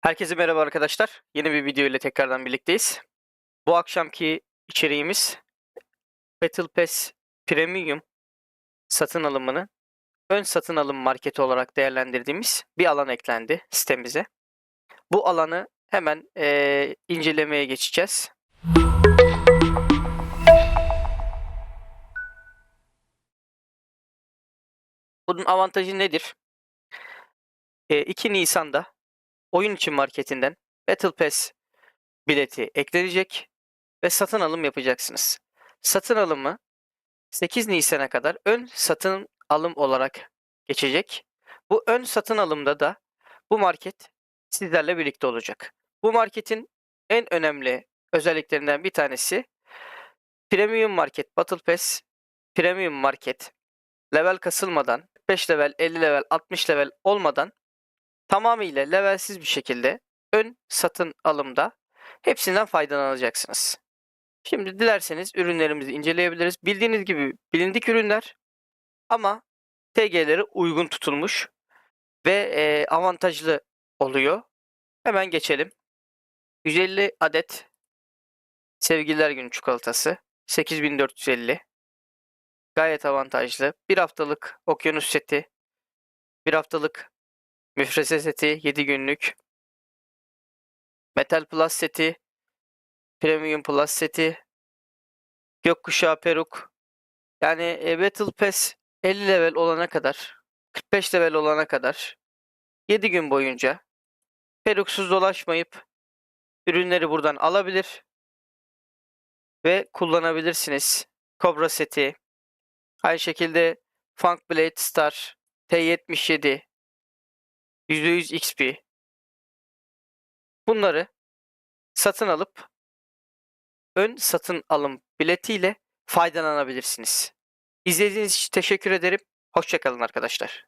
Herkese merhaba arkadaşlar. Yeni bir video ile tekrardan birlikteyiz. Bu akşamki içeriğimiz Battle Pass Premium satın alımını ön satın alım marketi olarak değerlendirdiğimiz bir alan eklendi sitemize. Bu alanı hemen eee, incelemeye geçeceğiz. Bunun avantajı nedir? Eee, 2 Nisan'da oyun için marketinden Battle Pass bileti eklenecek ve satın alım yapacaksınız. Satın alımı 8 Nisan'a kadar ön satın alım olarak geçecek. Bu ön satın alımda da bu market sizlerle birlikte olacak. Bu marketin en önemli özelliklerinden bir tanesi Premium Market Battle Pass Premium Market level kasılmadan 5 level, 50 level, 60 level olmadan tamamıyla levelsiz bir şekilde ön satın alımda hepsinden faydalanacaksınız. Şimdi dilerseniz ürünlerimizi inceleyebiliriz. Bildiğiniz gibi bilindik ürünler ama TG'leri uygun tutulmuş ve e, avantajlı oluyor. Hemen geçelim. 150 adet Sevgililer Günü çikolatası. 8450. Gayet avantajlı. Bir haftalık okyanus seti. Bir haftalık müfreze seti 7 günlük. Metal Plus seti. Premium Plus seti. Gökkuşağı peruk. Yani e, Battle Pass 50 level olana kadar 45 level olana kadar 7 gün boyunca peruksuz dolaşmayıp ürünleri buradan alabilir ve kullanabilirsiniz. Cobra seti. Aynı şekilde Funk Blade Star T77 %100 XP. Bunları satın alıp ön satın alım biletiyle faydalanabilirsiniz. İzlediğiniz için teşekkür ederim. Hoşçakalın arkadaşlar.